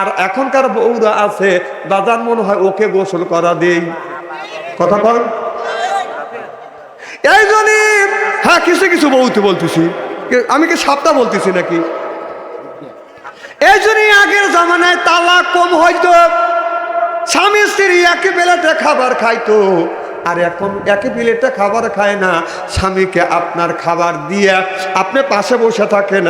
আর এখনকার বউরা আছে দাদার মনে হয় ওকে গোসল করা দেই। কথা কর এই জন্যই হ্যাঁ কিছু কিছু বলতে বলতেছি? আমি কি সাপটা বলতেছি নাকি? এই জন্যই আগের জামানায় তালা কম হয়তো স্বামী স্ত্রী একই প্লেটে খাবার খাইতো, আর এখন একই প্লেটে খাবার খায় না, স্বামীকে আপনার খাবার দিয়ে আপনি পাশে বসে থাকেন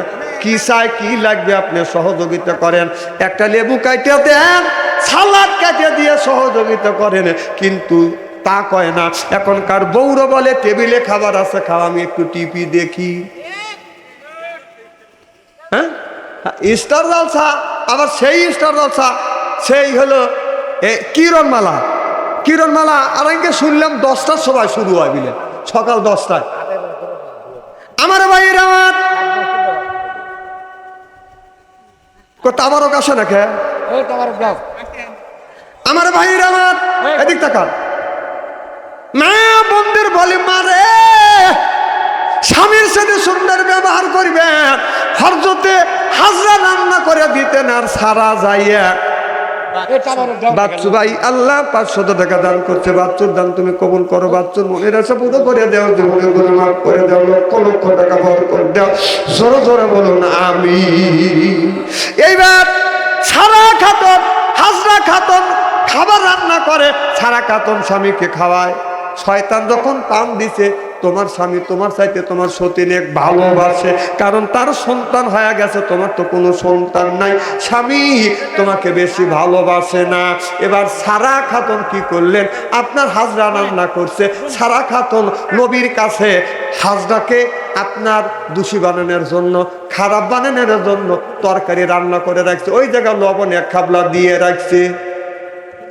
কি চাই, কি লাগবে আপনি সহযোগিতা করেন? একটা লেবু কাটিয়ে দেন, সালাদ কাটিয়ে দিয়ে সহযোগিতা করেন। কিন্তু তা কয় না, এখনকার বৌর বলে, টেবিলে খাবার আছে খাওয়া আমি একটু টিপি দেখি। হ্যাঁ? স্টার জলসা, আবার সেই স্টার জলসা, সেই হলো, এ, কিরণমালা। কিরণমালা, আর শুনলাম দশটার সময় শুরু হয় বিলে সকাল দশটায়। আমার ভাইয়ের আমার তাবারক আসে না খে আমার ভাইয়ের আমার এদিক তাকান। মা বন্ধুর বলে মারে স্বামীর সাথে সুন্দর ব্যবহার করবেন। হরজতে হাজরা রান্না করে দিতেন আর সারা যাইয়া বাচ্চু ভাই আল্লাহ পাঁচশত টাকা দান করছে বাচ্চুর দান তুমি কবুল করো বাচ্চুর মনের আশা পুরো করে দেও জীবনেরগুলো মাফ করে দাও লক্ষ লক্ষ টাকা বর করে দাও। জোরে জোরে বলুন আমি এইবার সারা খাতন হাজরা খাতন খাবার রান্না করে সারা খাতন স্বামীকে খাওয়ায়। শয়তান যখন পাম দিছে তোমার স্বামী তোমার চাইতে তোমার সতীনে ভালোবাসে। কারণ তার সন্তান হয়ে গেছে, তোমার তো কোনো সন্তান নাই। স্বামী তোমাকে বেশি ভালোবাসে না। এবার সারা খাতন কি করলেন? আপনার হাজরা রান্না করছে। সারা খাতন নবীর কাছে হাজরাকে আপনার দোষী বানানোর জন্য, খারাপ বানানোর জন্য তরকারি রান্না করে রাখছে। ওই জায়গায় লবণ এক খাবলা দিয়ে রাখছে।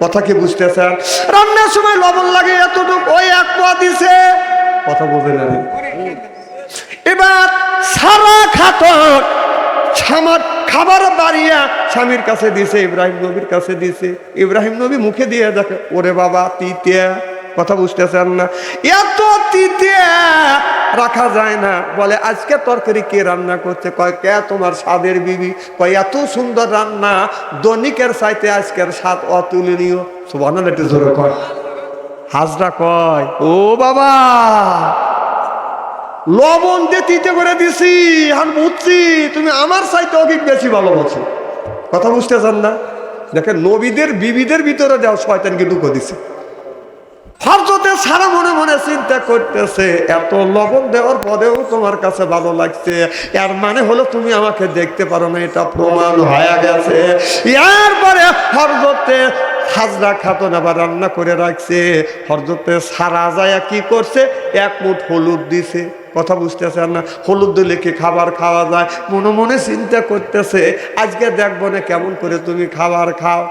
কথা কি বুঝতেছেন? রান্নার সময় লবণ লাগে এতটুকু। ওই এক পোয়া দিছে। কথা বুঝে না এবার সারা খাতন সামার খাবার বাড়িয়া স্বামীর কাছে দিছে, ইব্রাহিম নবীর কাছে দিছে। ইব্রাহিম নবী মুখে দিয়ে দেখে, ওরে বাবা, তিতিয়া, কথা বুঝতেছেন না? এত তিতিয়া রাখা যায় না। বলে, আজকে তরকারি কে রান্না করছে? কয়, কে তোমার স্বাদের বিবি? কয়, এত সুন্দর রান্না, দৈনিকের চাইতে আজকের স্বাদ অতুলনীয়। সুবাহ একটু জোরে কয় হাজরা কয়, ও বাবা, লবণ দিয়ে তিতে করে দিছি আর বুঝছি, তুমি আমার চাইতে অধিক বেশি ভালোবাসো। কথা বুঝতেছেন না? দেখেন, নবীদের, বিবিদের ভিতরে দেওয়া শয়তানকে ঢুকো দিছে। হরজতে সারা মনে মনে চিন্তা করতেছে, এত লবণ দেওয়ার পরেও তোমার কাছে ভালো লাগছে। এর মানে হলো তুমি আমাকে দেখতে পারো না, এটা প্রমাণ হয়ে গেছে। এরপরে হরজতে হাজরা খাতন আবার রান্না করে রাখছে। হরজতে সারা যায় কি করছে? এক মুঠ হলুদ দিছে। কথা বুঝতেছেন না? হলুদ দিলে কি খাবার খাওয়া যায়? মনে মনে চিন্তা করতেছে, আজকে দেখব না কেমন করে তুমি খাবার খাও।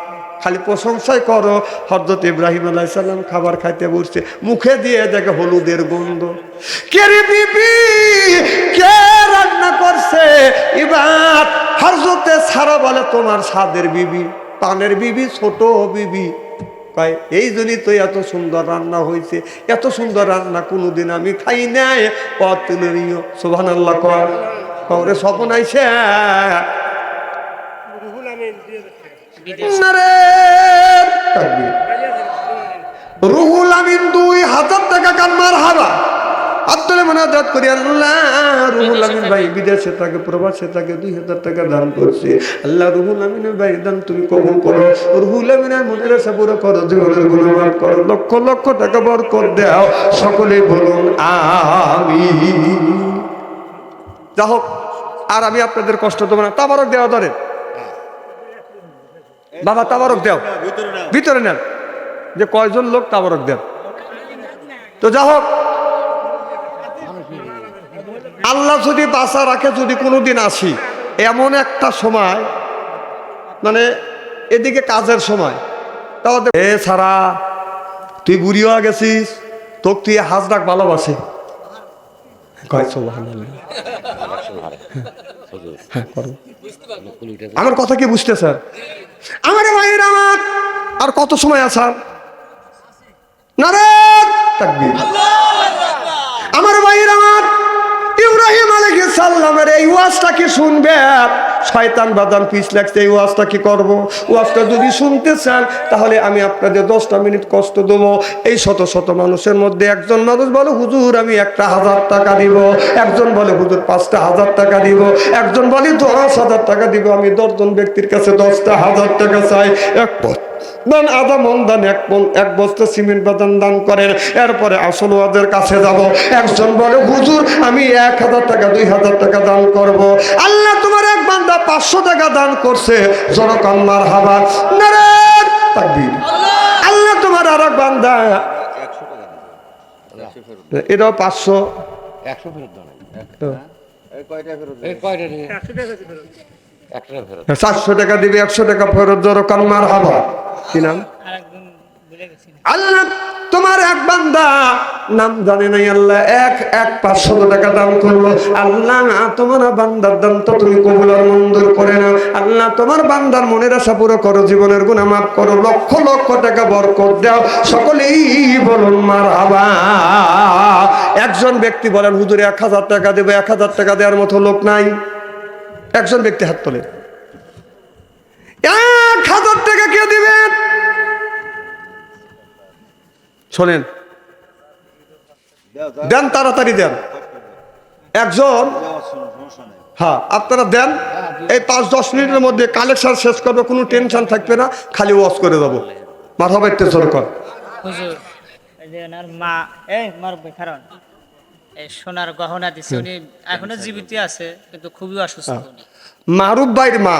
খালি প্রশংসাই করো হরদত ইব্রাহিম আলাইসাল্লাম খাবার খাইতে বসছে। মুখে দিয়ে দেখে হলুদের গন্ধ। কে রে বিবি? কে রান্না করছে? এবার হরজতে ছাড়া বলে, তোমার স্বাদের বিবি। পানের বিবি ছোট বিবি। কয় এই জন্যই তো এত সুন্দর রান্না হয়েছে। এত সুন্দর রান্না কোনোদিন আমি খাই নাই। অতুলনীয় সোভান আল্লাহ কর স্বপন আইসে রুহুল আমিন দুই হাজার টাকা কান্নার হারা আত্মলে মোনাজাত করি, আল্লাহ, রুহুল আমিন ভাই বিদেশে থাকে, প্রবাসে থাকে, দুই হাজার টাকা দান করছে। আল্লাহ, রুহুল আমিনের ভাই, দান তুমি কবুল করো। রুহুল আমিনের মনের আশা পুরো করো, জীবনের গুণমান করো, লক্ষ লক্ষ টাকা বরকত দাও। সকলে বলুন আমি যা হোক, আর আমি আপনাদের কষ্ট দেবো না। তাবারক দেওয়া ধরেন বাবা, তাবারক দেও। ভিতরে নেন যে কয়জন লোক তাবারক দেন। তো যা হোক আল্লাহ যদি বাসা রাখে যদি কোনো দিন আসি এমন একটা সময় মানে এদিকে কাজের সময়। তাহলে এ সারা তুই বুড়ি হয়ে গেছিস তোকে তুই হাজরাক ভালোবাসে। হ্যাঁ, আমার কথা কি বুঝতে স্যার আমার ভাইয়ের আমার আর কত সময় আসার না রে। আমার ভাইয়ের আমার ইব্রাহিম আলাইহিস আলাইহি সাল্লামের এই ওয়াজটা কি শুনবে? শয়তান বাদাম পিস লাগছে এই ওয়াজটা কি করব? ওয়াজটা যদি শুনতে চান, তাহলে আমি আপনাদের দশটা মিনিট কষ্ট দেবো। এই শত শত মানুষের মধ্যে একজন মানুষ বলে, হুজুর, আমি একটা হাজার টাকা দিব। একজন বলে, হুজুর, পাঁচটা হাজার টাকা দিব। একজন বলে, দশ হাজার টাকা দিব। আমি দশজন ব্যক্তির কাছে দশটা হাজার টাকা চাই। এক পথ। দান আধা মন দান, এক এক বস্তা সিমেন্ট বাদান দান করেন। এরপরে আসল ওয়াদের কাছে যাব। একজন বলে, হুজুর, আমি এক হাজার টাকা দুই হাজার টাকা দান করব। আল্লাহ তোমার এক বান্দা পাঁচশো টাকা দান করছে। জনকন্যার হাবা। নারায়ণ তাকবীর। আল্লাহ তোমার আর এক বান্দা। এটাও পাঁচশো। একশো ফেরত ফেরত চারশো টাকা দিবে। একশো টাকা ফেরত হাবা। কি নাম? আরেকজন ভুলে গেছি। আল্লাহ তোমার এক বান্দা, নাম জানে নাই আল্লাহ, এক এক পাঁচশো টাকা দান করল। আল্লাহ, তোমার বান্দার দান তো তুমি কবুল আর মঞ্জুর করে না আল্লাহ, তোমার বান্দার মনের আশা পুরো করো, জীবনের গুণা মাফ করো, লক্ষ লক্ষ টাকা বরকত দাও। সকলেই বলুন, মার হাবা। একজন ব্যক্তি বলেন, হুজুরে, এক হাজার টাকা দেবে, এক হাজার টাকা দেওয়ার মতো লোক নাই। একজন ব্যক্তি হাত তোলে এক হাজার টাকা কে দিবে? শোনেন। দেন তাড়াতাড়ি দেন। একজন হ্যাঁ আপনারা দেন। এই পাঁচ দশ মিনিটের মধ্যে কালেকশন শেষ করবে কোনো টেনশন থাকবে না খালি ওয়াশ করে দেবো। মাথা একটু জোর কর। মা এই মার কারণ এই সোনার গহনা দিছে উনি এখনও জীবিত আছে কিন্তু খুবই অসুস্থ উনি। মারুফ ভাইয়ের মা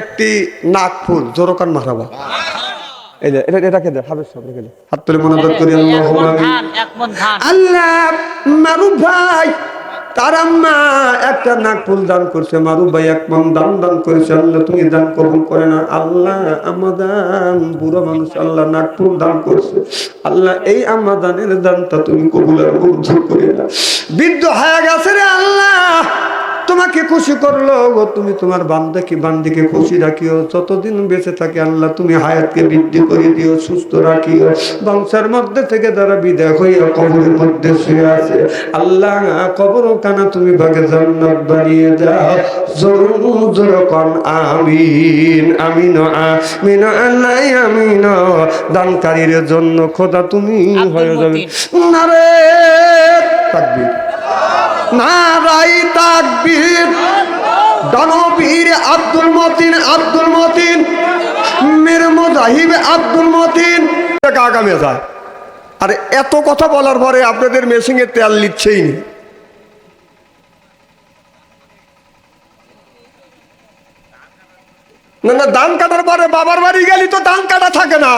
একটি নাগপুর জোরকান মারাবা এই যে এটা এটাকে দে হাবের সামনে গেলে। হাত তুলে মনোযোগ করি এক আল্লাহ মন ধান এক মন ধান। আল্লাহ মারুফ ভাই তার আম্মা একটা নাকফুল দান করছে মারুফ ভাই এক মন দান দান করেছে আল্লাহ তুমি দান কবুল করে না আল্লাহ আমাদান বুড়ো মানুষ আল্লাহ নাকফুল দান করছে। আল্লাহ এই আমাদানের দানটা তুমি কবুল আর মঞ্জুর করে না বৃদ্ধ হয়ে গেছে রে আল্লাহ। তোমাকে খুশি করল গো তুমি তোমার বান্দাকে বান্দিকে খুশি রাখিও। যতদিন বেঁচে থাকে আল্লাহ তুমি হায়াতকে বৃদ্ধি করে দিও সুস্থ রাখিও। বংশের মধ্যে থেকে তারা বিদায় হইয়া কবরের মধ্যে শুয়ে আছে আল্লাহ কবর কানা তুমি ভাগে জান্নাত বানিয়ে দাও। জরুর জরকন আমিন আমিন আমিন আল্লাহ আমিন। দানকারীর জন্য খোদা তুমি হয়ে যাবে। নারে তাকবীর। নারাই তাকবীর। দানবীর আব্দুল মতিন আব্দুল মতিন। মের মুজাহিব আব্দুল মতিন। আগামে যায় আর, এত কথা বলার পরে আপনাদের মেশিনে তেল নিচ্ছেই নি। না না, ধান কাটার পরে বাবার বাড়ি গেলি তো ধান কাটা থাকে না।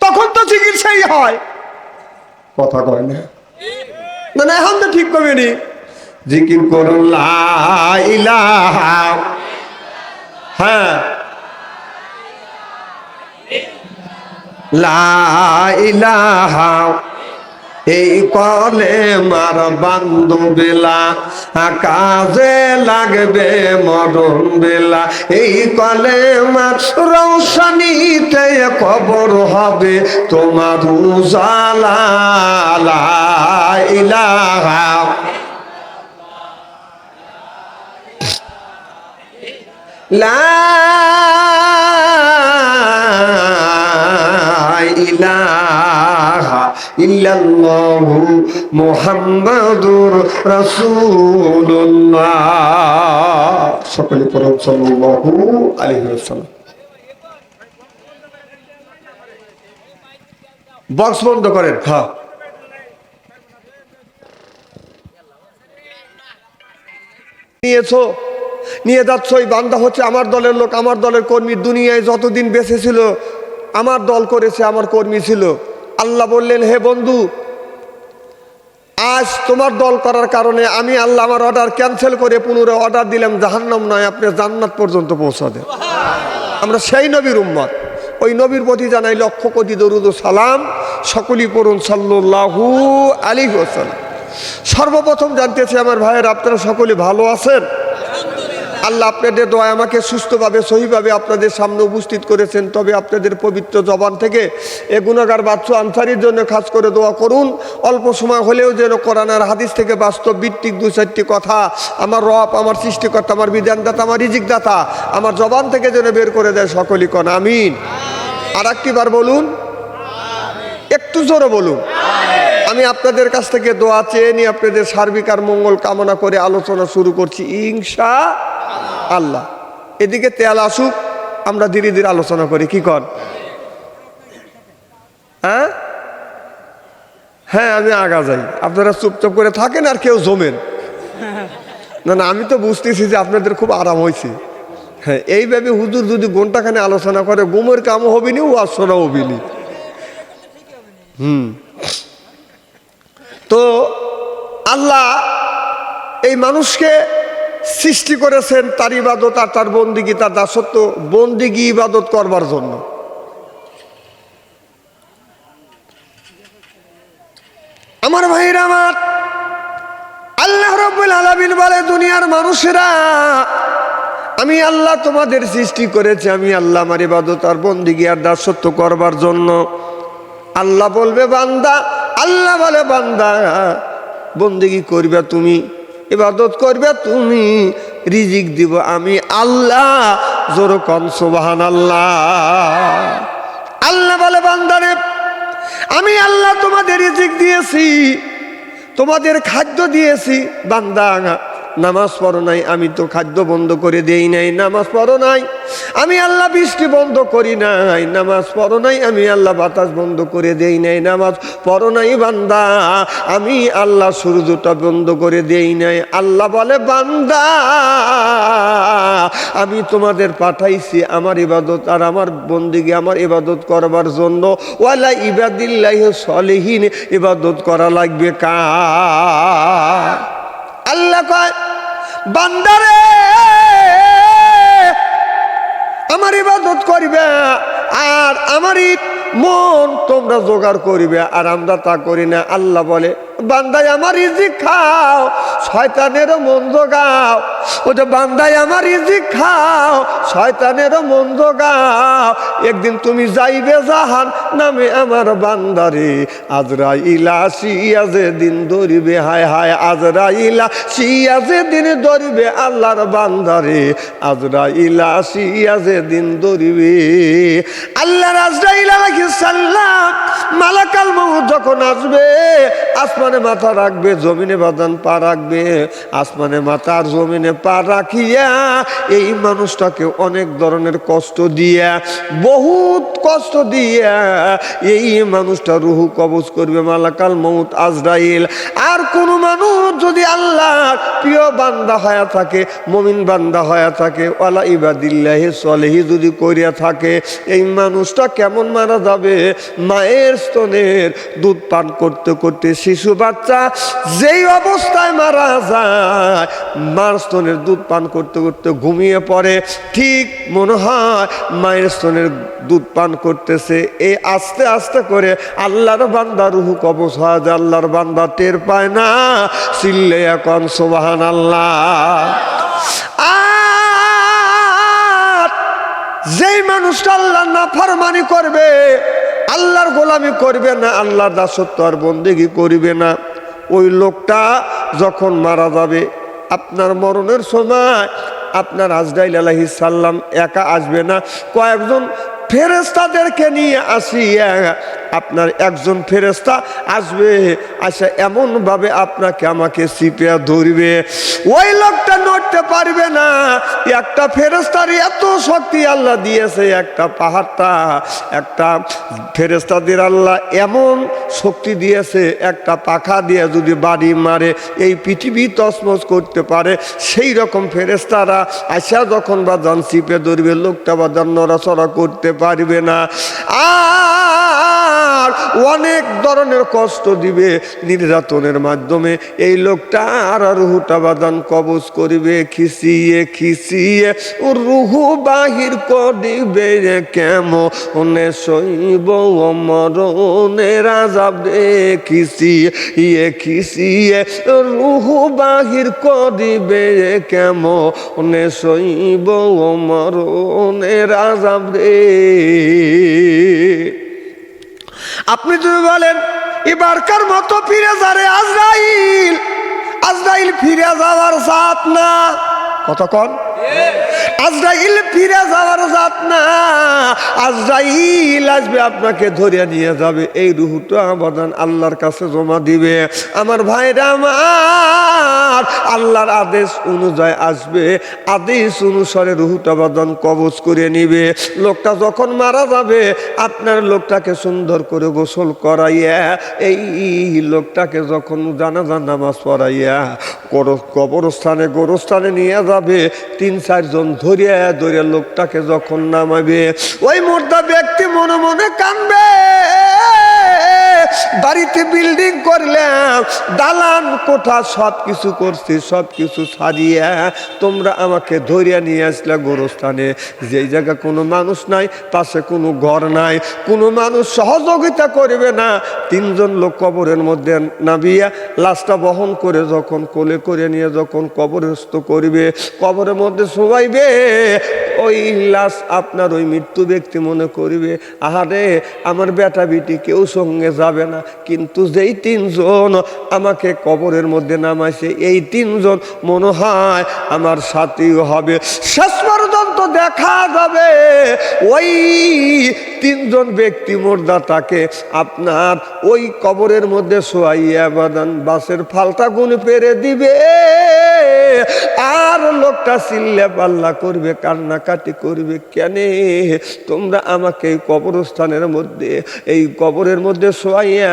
তখন তো চিকিৎসাই হয়। কথা কয় না। না না এখন তো ঠিক করবে নি। জিকির করুন হ্যাঁ। লা ইলাহা। এই কলে মার বান্ধবেলা, কাজে লাগবে মরণ বেলা। এই কলে মার রৌশনীতে কবর হবে তোমার উজালা। লা সকলে পড়ুন, সাল্লাল্লাহু আলাইহি বক্স বন্ধ করেন হ্যাঁ নিয়েছো, নিয়ে যাচ্ছ ওই বান্দা হচ্ছে আমার দলের লোক, আমার দলের কর্মী, দুনিয়ায় যতদিন বেঁচে ছিল আমার দল করেছে, আমার কর্মী ছিল। আল্লাহ বললেন, হে বন্ধু, আজ তোমার দল করার কারণে আমি আল্লাহ আমার অর্ডার ক্যান্সেল করে পুনরায় অর্ডার দিলাম, জাহান্নাম নয়, আপনি জান্নাত পর্যন্ত পৌঁছা দেন আমরা সেই নবীর উম্মত। ওই নবীর প্রতি জানাই লক্ষ কোটি দরুদ সালাম, সকলই পড়ুন সাল্লাহু আলী হোসালাম সর্বপ্রথম জানতেছি, আমার ভাইয়ের, আপনারা সকলে ভালো আছেন? আল্লাহ আপনাদের দোয়া আমাকে সুস্থভাবে, সহিভাবে আপনাদের সামনে উপস্থিত করেছেন। তবে আপনাদের পবিত্র জবান থেকে এ গুণাগার বাচ্চু আনসারির জন্য খাস করে দোয়া করুন। অল্প সময় হলেও যেন কোরআনার হাদিস থেকে বাস্তব ভিত্তিক দু চারটি কথা, আমার রব, আমার সৃষ্টিকর্তা, আমার বিধানদাতা, আমার রিজিকদাতা, আমার জবান থেকে যেন বের করে দেয় সকলই কন। আমিন। আর একটিবার বলুন। একটু জোরে বলুন। আমি আপনাদের কাছ থেকে দোয়া চেয়ে নিয়ে আপনাদের সার্বিক আর মঙ্গল কামনা করে আলোচনা শুরু করছি। ইনশা আল্লাহ এদিকে তেল আসুক, আমরা ধীরে ধীরে আলোচনা করি, কি কর হ্যাঁ? হ্যাঁ আমি আগা যাই। আপনারা চুপচাপ করে থাকেন আর কেউ জমেন। না না, আমি তো বুঝতেছি যে আপনাদের খুব আরাম হয়েছে হ্যাঁ এইভাবে হুজুর যদি ঘন্টাখানে আলোচনা করে গুমের কামও হবিনি ও আসনা হবিনি হুম। তো আল্লাহ এই মানুষকে সৃষ্টি করেছেন তার ইবাদত আর তার বন্দিগি তার দাসত্ব বন্দিগি ইবাদত করবার জন্য। আমার ভাইয়ের আমার, আল্লাহ রব্বুল আলামিন বলে, দুনিয়ার মানুষেরা, আমি আল্লাহ তোমাদের সৃষ্টি করেছি, আমি আল্লাহ আমার ইবাদত আর বন্দিগি আর দাসত্ব করবার জন্য। আল্লাহ বলবে, বান্দা, আল্লাহ বলে, বান্দা বন্দিগি করবে তুমি। ইবাদত করবে, তুমি রিজিক দিব। আমি আল্লাহ, জোর কন সুবাহান আল্লাহ আল্লাহ বলে, বান্দারে, আমি আল্লাহ তোমাদের রিজিক দিয়েছি, তোমাদের খাদ্য দিয়েছি। বান্দা নামাজ পড়ো নাই, আমি তো খাদ্য বন্ধ করে দেই নাই, নামাজ পড়ো নাই, আমি আল্লাহ বৃষ্টি বন্ধ করি নাই, নামাজ পড়ো নাই, আমি আল্লাহ বাতাস বন্ধ করে দেই নাই, নামাজ পড়ো নাই বান্দা, আমি আল্লাহ সূর্যটা বন্ধ করে দেই নাই, আল্লাহ বলে, বান্দা, আমি তোমাদের পাঠাইছি আমার ইবাদত আর আমার বন্দিকে আমার ইবাদত করবার জন্য। ওয়ালা ইবাদিল্লাহ সলেহীন, ইবাদত করা লাগবে কা আল্লাহ কয় বান্দারে, আমার ইবাদত করিবে আর আমারই মন তোমরা জোগাড় করিবে, আর আমরা তা করি না। আল্লাহ বলে বান্দাই আমার ইজি খাও, শয়তানেরও মন জোগাও ওটা বান্দাই আমার ইজি খাও, শয়তানেরও মন জোগাও একদিন তুমি যাইবে জাহান নামে আমার বান্দারে। আজরা ইলা সিয়াজে দিন ধরিবে, হায় হায় আজরা ইলা সিয়াজে দিন ধরিবে আল্লাহর বান্দারে। আজরা ইলা সিয়াজে দিন ধরিবে, আল্লাহর আজরা ইলা সাল্লাম মালাকাল মহুদ যখন আসবে, আসমানে মাথা রাখবে, জমিনে বাদান পা রাখবে, আসমানে মাথা আর জমিনে পা রাখিয়া এই মানুষটাকে অনেক ধরনের কষ্ট দিয়া, বহুত কষ্ট দিয়া এই মানুষটা রুহু কবজ করবে মালাকাল মৌত আজরাইল। আর কোন মানুষ যদি আল্লাহর প্রিয় বান্দা হয়ে থাকে, মমিন বান্দা হয়ে থাকে, ওয়ালা ইবাদিল্লাহি সলেহি যদি করিয়া থাকে, এই মানুষটা কেমন মারা যাবে? মায়ের স্তনের দুধ পান করতে করতে শিশু বাচ্চা, যেই অবস্থায় মারা যায় মার স্তনের দুধ পান করতে করতে ঘুমিয়ে পড়ে। ঠিক মনে হয় মায়ের স্তনের দুধ পান করতেছে। এই আস্তে আস্তে করে আল্লাহর বান্দা রুহু কবচ হয় আল্লাহর বান্দা টের পায় না। চিল্লে এখন সোবাহান আল্লাহ যেই মানুষটা আল্লাহ না ফরমানি করবে আল্লাহর গোলামি করবে না, আল্লাহর দাসত্ব আর বন্দেগি করবে না। ওই লোকটা যখন মারা যাবে, আপনার মরণের সময় আপনার আজরাইল আলহি সাল্লাম একা আসবে না। কয়েকজন ফেরেস্তাদেরকে নিয়ে আসিয়া আপনার একজন ফেরেস্তা আসবে আচ্ছা এমনভাবে আপনাকে আমাকে সিপিয়া ধরবে। ওই লোকটা নড়তে পারবে না। একটা ফেরেস্তার এত শক্তি আল্লাহ দিয়েছে, একটা পাহাড়টা, একটা ফেরেস্তাদের আল্লাহ এমন শক্তি দিয়েছে, একটা পাখা দিয়ে যদি বাড়ি মারে, এই পৃথিবী তসমস করতে পারে, সেই রকম ফেরেস্তারা আসা যখন বা যান সিপে ধরবে, লোকটা বা নড়াচড়া করতে পারবে না। আর অনেক ধরনের কষ্ট দিবে, নির্যাতনের মাধ্যমে এই লোকটা আর রুহুটা বাদান কবজ করিবে খিসিয়ে খিসিয়ে রুহু বাহির করিবে কেমন সইব মরণের আজাব রে খিসিয়ে ইয়ে খিসিয়ে রুহু বাহির করিবে কেমন সইব মরণের আজাব রে আপনি যদি বলেন এবারকার মতো ফিরে যারে আজরাইল। আজরাইল ফিরে যাওয়ার সাত না। কতক্ষণ আজরাইল ফিরে যাওয়ার জাত না। আজরাইল আসবে, আপনাকে ধরে নিয়ে যাবে। এই রুহুটা আবাদান আল্লাহর কাছে জমা দিবে। আমার ভাইরা আমার, আল্লাহর আদেশ অনুযায়ী আসবে। আদেশ অনুসারে রুহুটা বাদান কবজ করে নিবে। লোকটা যখন মারা যাবে, আপনার লোকটাকে সুন্দর করে গোসল করাইয়া, এই লোকটাকে যখন জানাজা নামাজ পড়াইয়া কবরস্থানে, গোরস্থানে নিয়ে যাবে তিন চারজন ধরিয়া ধরিয়া লোকটাকে যখন নামাবে ওই মোর্দা ব্যক্তি মনে মনে কানবে বাড়িতে বিল্ডিং করলাম দালান কোঠা সব কিছু করছি, সব কিছু সারিয়া তোমরা আমাকে ধরিয়া নিয়ে আসলে গোরস্থানে। যেই জায়গা কোনো মানুষ নাই, পাশে কোনো ঘর নাই। কোনো মানুষ সহযোগিতা করবে না। তিনজন লোক কবরের মধ্যে নামিয়া লাশটা বহন করে যখন কোলে করে নিয়ে যখন কবরস্থ করবে, কবরের মধ্যে শোয়াইবে ওই লাশ আপনার ওই মৃত্যু ব্যক্তি মনে করবে, আহারে, আমার বেটা বিটি কেউ সঙ্গে যাবে না। কিন্তু যেই তিনজন আমাকে কবরের মধ্যে নামাইছে, এই তিনজন মনে হয় আমার সাথী হবে। শেষ পর্যন্ত দেখা যাবে, ওই তিনজন ব্যক্তি মোর্দাটাকে আপনার ওই কবরের মধ্যে শোয়াইয়া বাদান বাসের ফালটা গুণ পেরে দিবে। আর লোকটা চিল্লে পাল্লা করবে কান্নাকাটি করবে কেন? তোমরা আমাকে এই কবরস্থানের মধ্যে, এই কবরের মধ্যে শোয়াইয়া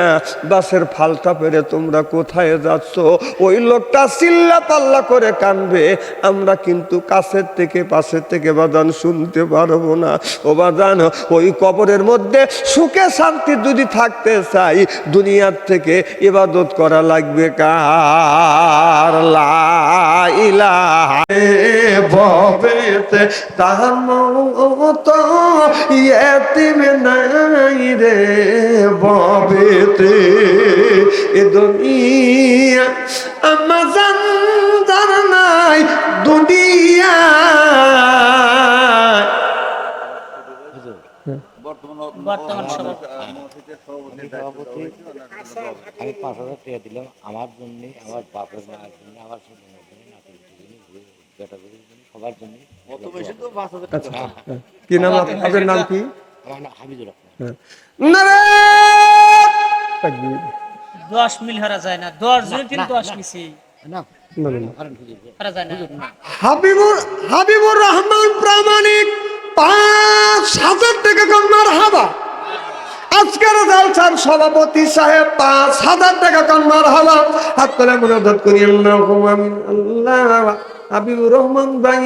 বাসের ফালটা পেরে তোমরা কোথায় যাচ্ছ? ওই লোকটা চিল্লা পাল্লা করে কানবে। আমরা কিন্তু কাছের থেকে পাশের থেকে বাদান শুনতে পারব না। ও বাদান ওই কবরের মধ্যে সুখে শান্তি যদি থাকতে চাই, দুনিয়ার থেকে ইবাদত করা লাগবে কার? লাইলা ভবেতে তাহার মতো ইয়েতিম নাই রে ভবেতে এ দুনিয়া আমার জানদার নাই দুনিয়া। আমি পাঁচ হাজার টাকা দিলাম আমার জন্য আমার বাপের মায়ের জন্য আমার জন্য জন্য। জন্য সবার জন্য কি নাম আপনার? নাম কি? আমার নাম হামিদুর রহমান। তাকবীর। দশ মিল হারা যায় না। দশ জন তিন দশ মিছি না না, না, না। কারণ হুজুর হারা যায় না। হাবিবুর হাবিবুর রহমান প্রামাণিক পাঁচ হাজার টাকা কন্যার হাবা আজকের জালসার সভাপতি সাহেব পাঁচ হাজার টাকা কন্যার হাবা হাত করে মনোদত করি। আল্লাহ আল্লাহ হাবিবুর রহমান ভাই,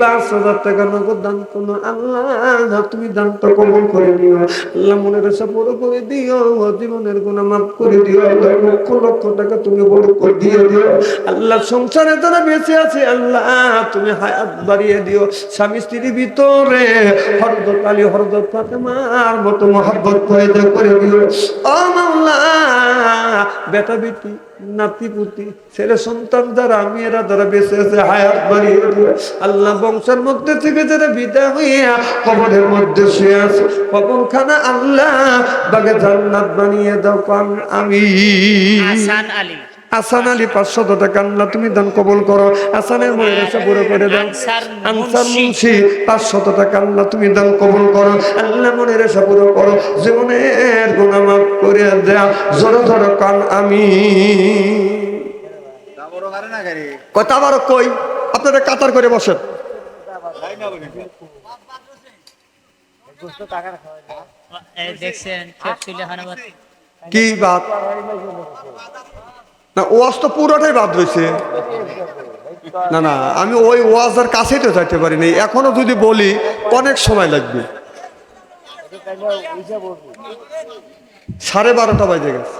পাঁচ হাজার টাকা নগদ দান করো আল্লাহ, তুমি দানটা কবল করে নিও। আল্লাহ মনের আশা পুরো করে দিও, জীবনের গুণা মাফ করে দিও লক্ষ লক্ষ টাকা তুমি বড় করে দিয়ে দিও। আল্লাহ সংসারে যারা বেঁচে আছে, আল্লাহ তুমি হায়াত বাড়িয়ে দিও। স্বামী স্ত্রীর ভিতরে হরদত আলী, হরদত ফাতেমার মতো মহাব্বত পয়দা করে দিও। ও মাওলা বেটা বেটি, নাতি পুতি, ছেলে সন্তান যারা এরা যারা বেঁচে আছে, হায়াত বাড়িয়ে দিয়ে আল্লাহ বংশের মধ্যে থেকে যারা বিদায় হইয়া কবরের মধ্যে শুয়ে আছে কবর খানা আল্লাহ বাগে জান্নাত বানিয়ে দাও আমি। আলী। আসান আলী পাঁচশো টাকা আল্লাহ তুমি দান কবল করো। আসানের মনের আশা পুরো করে দাও। আনসার মুন্সি। মুন্সি পাঁচশো টাকা আল্লাহ তুমি দান কবল করো। আল্লাহ মনের আশা পুরো করো জীবনের গুণা মাফ করে দেও জোরে জোরে কান আমি। কথা আবার কই? আপনারা কাতার করে বসেন। কি বাদ না, ওয়াজ তো পুরোটাই বাদ হয়েছে না না, আমি ওই ওয়াজের কাছেই তো যাইতে পারিনি এখনও যদি বলি, অনেক সময় লাগবে। সাড়ে বারোটা বাজে গেছে।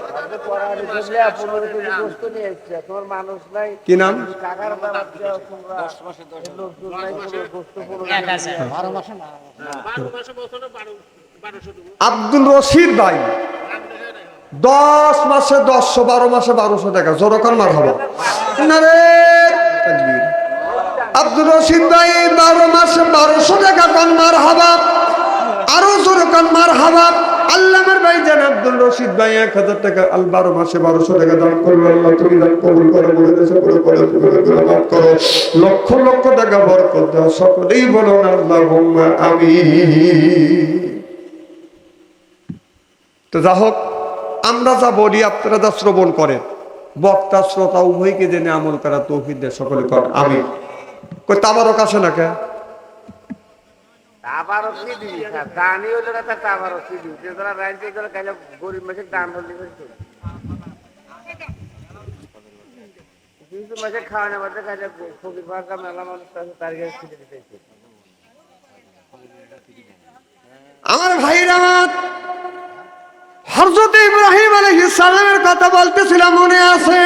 কি নাম? আব্দুল রশিদ ভাই। দশ মাসে দশশো, বারো মাসে বারোশো টাকা জোরকান মার হব। আব্দুল রশিদ ভাই, বারো মাসে বারোশো টাকা কান মার হাবা। আরও জোরকান মার হাবা। আল্লামের ভাই জান আব্দুল রশিদ ভাই, এক হাজার টাকা বারো মাসে বারোশো টাকা দান করল আল্লাহ, তুমি দান কবুল লক্ষ লক্ষ টাকা বরকত দাও সকলেই বলো আল্লাহ আমি তো যা হোক আমরা যা বলি আপনারা যা শ্রবণ করেন বক্তা শ্রোতা উভয়কে জেনে আমল করা তৌফিক দেয় সকলে কর আমি কই তাবারক আসে না কে? আবারও কি দিবি দানি হইল না তা আবারও কি দিবি যে যারা রাইতে করে খাইলে গরিব মাসের কিন্তু মাসে খাওয়ানোর মধ্যে খাইলে মেলা মানুষ তার কাছে ছিটে দিতেছে। আমার ভাইরা হরজত ইব্রাহিম আলহিস সালামের কথা বলতেছিলাম মনে আছে?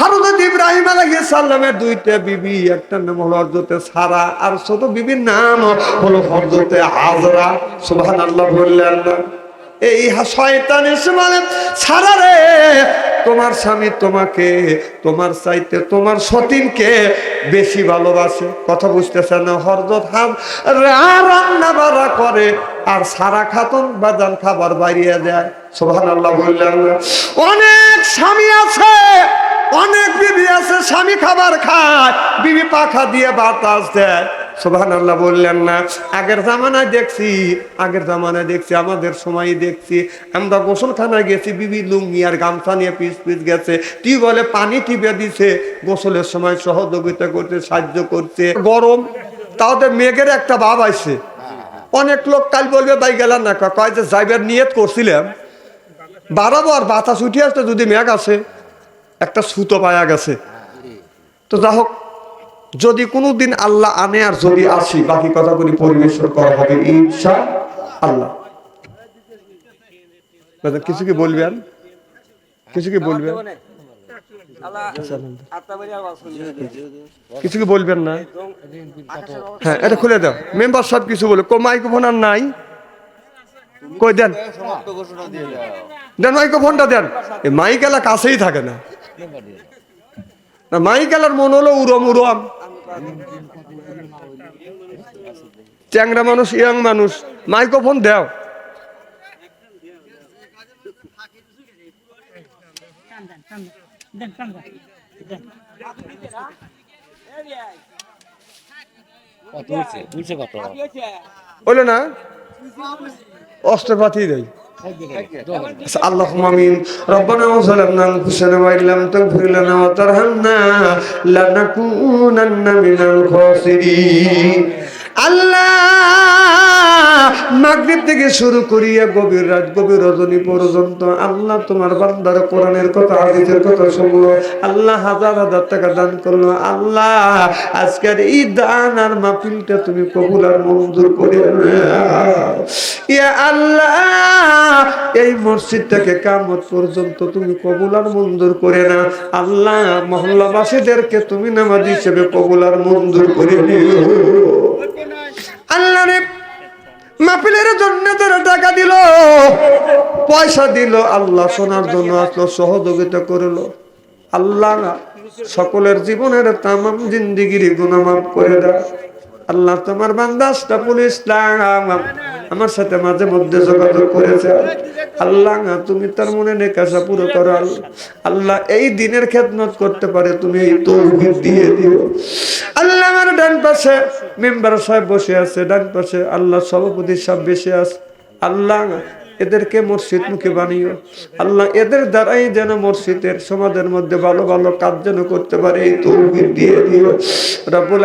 হরজত ইব্রাহিম আলহিস সালামের দুইটা বিবি, একটা নাম হলো হরজতে সারা, আর ছোট বিবির নাম হলো হরজতে হাজরা। সুবহানাল্লাহ বললেন। এই শয়তান এসে বলে সারা রে, তোমার স্বামী তোমাকে, তোমার চাইতে তোমার সতীনকে বেশি ভালোবাসে। কথা বুঝতেছে না, হরজত হাম রান্না বাড়া করে, আর সারা খাতুন বাদান খাবার বাড়িয়ে দেয়। সোহান আল্লাহ। বললেন অনেক স্বামী আছে, অনেক বিবি আছে, স্বামী খাবার খায়, বিবি পাখা দিয়ে বাতাস দেয়। সোভান আল্লাহ বললেন না, আগের জামানায় দেখছি, আগের জামানায় দেখছি, আমাদের সময় দেখছি। আমরা গোসলখানায় গেছি, বিবি লুঙ্গি আর গামছা নিয়ে পিস পিস গেছে। টিউবওয়েলে পানি টিপে দিছে, গোসলের সময় সহযোগিতা করতে সাহায্য করছে। গরম তাদের মেঘের একটা ভাব আইছে। অনেক লোক কাল বলবে, ভাই, গেলাম না। কয় যে যাইবার নিয়ত করছিলাম। বাড়াবো আর বাতাস উঠে আসতে যদি মেঘ আসে, একটা সুতো পায়া গেছে। তো যা হোক যদি কোনোদিন আল্লাহ আনে আর যদি আসি, বাকি কথাগুলি পরিবেশন করা হবে ইনশা আল্লাহ কিছু কি বলবেন? কিছু কি বলবেন? কিছু কি বলবেন না? হ্যাঁ এটা খুলে দাও। মেম্বার সব কিছু বলে কো, মাইক্রোফোন আর নাই? কই দেন? দেন, মাইক্রোফোনটা দেন। এই মাইক এলা কাছেই থাকে না। না, মাইক এলার মন হলো উরম উরম। চ্যাংরা মানুষ ইয়াং মানুষ মাইক্রোফোন দেও। বলে না। অস্ত্রপাতি দেয়। اللهم امين ربنا وظلمنا انفسنا وان لم تغفر لنا وترحمنا لنكونن من الخاسرين আল্লাহ মাগরিব থেকে শুরু করিয়া গভীর রাত, গভীর রজনী পর্যন্ত আল্লাহ তোমার বান্দার কোরআনের কথা, হাদিসের কথা শুনলো। আল্লাহ হাজার হাজার টাকা দান করল। আল্লাহ, আজকের এই দান আর মাহফিলটা তুমি কবুল আর মঞ্জুর করে। ইয়া আল্লাহ, এই মসজিদটাকে কামত পর্যন্ত তুমি কবুল আর মঞ্জুর করে না আল্লাহ, মহল্লাবাসীদেরকে তুমি নামাজ হিসেবে কবুল আর মঞ্জুর করে নিও। আল্লাহ রে জন্য তারা টাকা দিল, পয়সা দিল, আল্লাহ শোনার জন্য আসলো, সহযোগিতা করল। আল্লাহ সকলের জীবনের তামাম জিন্দিগির গুণামাফ করে দাও আল্লাহ তোমার বান্দাসটা পুলিশ আমার সাথে মাঝে মধ্যে যোগাযোগ করেছে। আল্লাহ, তুমি তার মনে নেকাশা পুরো করো। আল্লাহ, এই দিনের খেদমত করতে পারে, তুমি এই তৌফিক দিয়ে দিও। আল্লাহ আমার ডান পাশে মেম্বার সাহেব বসে আছে, ডান পাশে আল্লাহ সভাপতি সাহেব বসে আছে। আল্লাহ এদেরকে মসজিদ মুখে বানিও। আল্লাহ এদের দ্বারাই যেন মসজিদের সমাজের মধ্যে ভালো ভালো কাজ যেন করতে পারে দিয়ে দিও।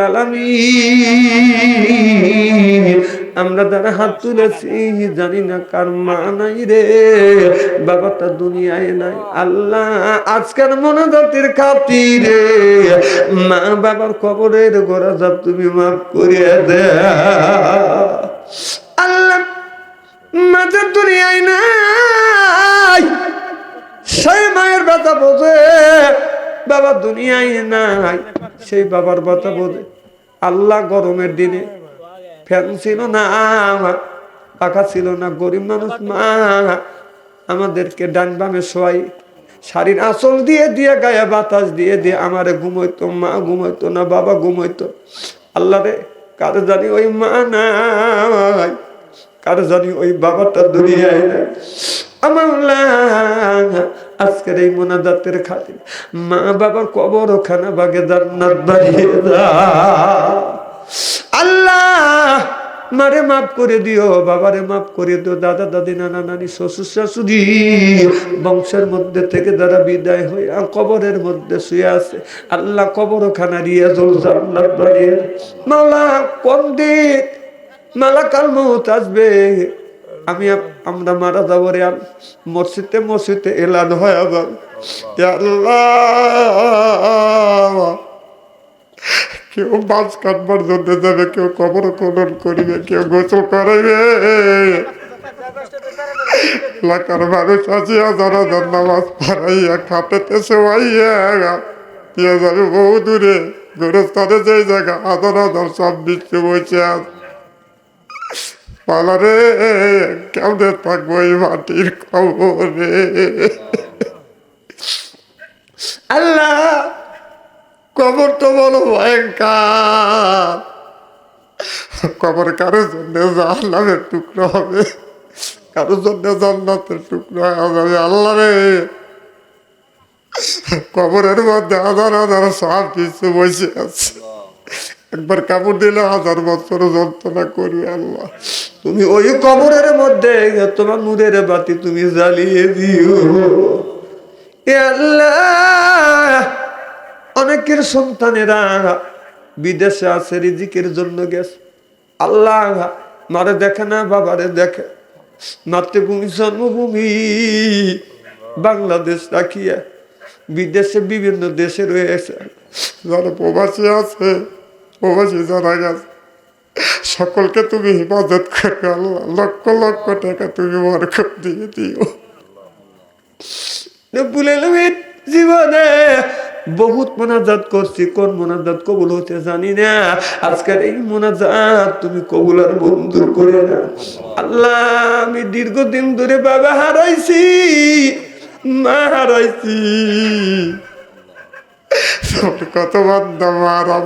আলামিন, আমরা যারা হাত তুলেছি, জানি না কার মা নাই রে, বাবাটা দুনিয়ায় নাই। আল্লাহ আজকের মনোজাতির খাতিরে মা বাবার কবরের গোড়া যাব তুমি মাফ করিয়া দে আল্লাহ মাঝের দুনিয়ায় নাই। সেই মায়ের ব্যথা বোঝে বাবা দুনিয়ায় নাই। সেই বাবার ব্যথা বোঝে। আল্লাহ গরমের দিনে ফ্যান ছিল না পাখা ছিল না, গরিব মানুষ মা। আমাদেরকে ডান বামে শোয়াই, শাড়ির আঁচল দিয়ে দিয়ে, গায়ে বাতাস দিয়ে দিয়ে, আমারে ঘুমাইতো, মা ঘুমাইতো না, বাবা ঘুমাইতো। আল্লাহ রে কার জানি ওই মা নাই। কার জানি ওই বাবাটা দুনিয়ায় আমার আজকের এই মোনাজাতের খাতির মা বাবার কবর ওখানে বাগে জান্নাত বাড়িয়ে দাও আল্লাহ, মারে মাফ করে দিও, বাবারে মাফ করে দিও, দাদা, দাদি, নানা, নানি, শ্বশুর, শাশুড়ি, বংশের মধ্যে থেকে যারা বিদায় হয়ে আর কবরের মধ্যে শুয়ে আছে, আল্লাহ কবর খানা দিয়ে জল জান্নাত বাড়িয়ে। মাওলা, কোন দিক মালাকাল মৌত আসবে। আমি আমরা মারা যাব রে আম- মসজিদে মসজিদে এলান হয় আবার। কেউ মাছ কাটবার জন্য যাবে, কেউ কবর খনন করিবে, কেউ গোসল করাইবে। এলাকার মানুষ আছে হাজার নামাজ পড়াইয়া শোয়াইয়া দিয়ে যাবে বহু দূরে গোরস্থানে যে জায়গা হাজার হাজার সব বৃষ্টি বইছে আছে। পালারে, কেমনে থাকব এই মাটির খবরে আল্লাহ, কবর তো বলো ভয়ঙ্কর। কবর কারোর জন্য জাহান্নামের টুকরো হবে কারোর জন্য জান্নাতের টুকরো যাবে আল্লাহ রে। কবরের মধ্যে হাজার হাজার সব কিছু বসে আছে। একবার কাপড় দিলে হাজার বছর যন্ত্রণা করবে আল্লাহ। তুমি ওই কবরের মধ্যে তোমার নূরের বাতি তুমি জ্বালিয়ে দিও। আল্লাহ, অনেকের সন্তানেরা বিদেশে আছে, রিজিকের জন্য গেছে। আল্লাহ, মারে দেখে না, বাবারে দেখে। মাতৃভূমি, জন্মভূমি, বাংলাদেশ রাখিয়া বিদেশে বিভিন্ন দেশে রয়েছে। যারা প্রবাসী আছে, প্রবাসী যারা গেছে সকলকে তুমি হেফাজত করবে আল্লাহ, লক্ষ লক্ষ টাকা তুমি বরকত দিয়ে দিও। জীবনে বহুত মোনাজাত করছি, কোন মোনাজাত কবুল হতে জানি না। আজকের এই মোনাজাত তুমি কবুল আর মঞ্জুর করে না। আল্লাহ, আমি দীর্ঘদিন ধরে বাবা হারাইছি মা হারাইছি কত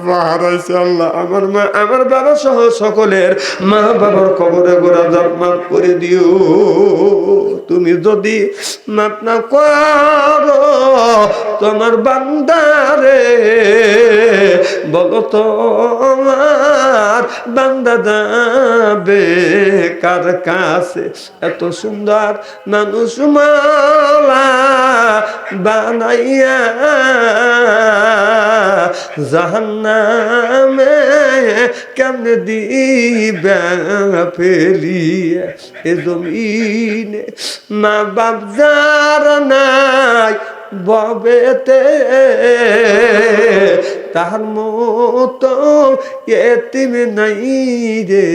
মা আমার মা বাবা সহ সকলের মা বাবার কবরে গোড়া জাম্মাত করে দিও। তুমি যদি মাপ না করো, তোমার বান্দারে বলো তো আমার বান্দা যাবে কার কাছে? এত সুন্দর মানুষ মালা বানাইয়া জাহান্নামে কেমনে দিবে ফেলিয়ে? এ জমিনে মা বাপ যার নাই ববেতে তাহার মতো এতিম নাই রে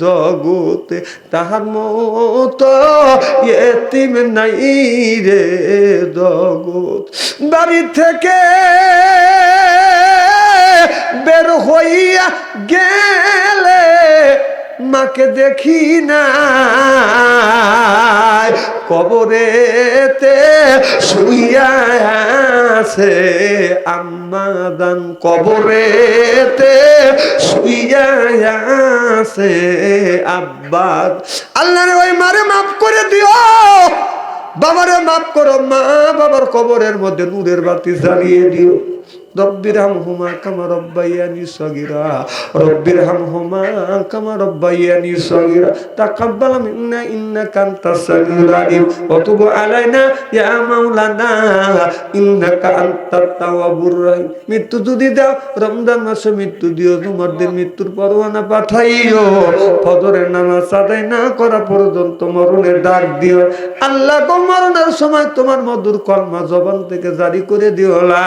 জগতে। তাহার মতো এতিম নাই রে জগৎ বাড়ি থেকে বের হইয়া গেলে মাকে দেখি না কবরেতে শুইয়া আছে আম্মাদান কবরেতে শুইয়া আছে আব্বাদ। আল্লাহরে ওই মারে মাফ করে দিও। বাবারে মাফ করো, মা বাবার কবরের মধ্যে নূরের বাতি জ্বালিয়ে দিও। রব্বির হামহুমা কামা রব্বাইয়ানি সগীরা রব্বির হামহুমা কামা রব্বাইয়ানি সগীরা, তাকাব্বাল মিন্না ইন্নাকা আলিম আলাইনা ইয়া মাওলানা, ইন্নাকা তাওয়াবুর মৃত্যু যদি দাও, রমজান মাসে মৃত্যু দিও তোমাদের মৃত্যুর পরোয়ানা পাঠাইও। ফজরের নামাজ আদায় না করা পর্যন্ত মরণের ডাক দিও। আল্লাহ গো মরণের সময় তোমার মধুর কলমা জবান থেকে জারি করে দিও। লা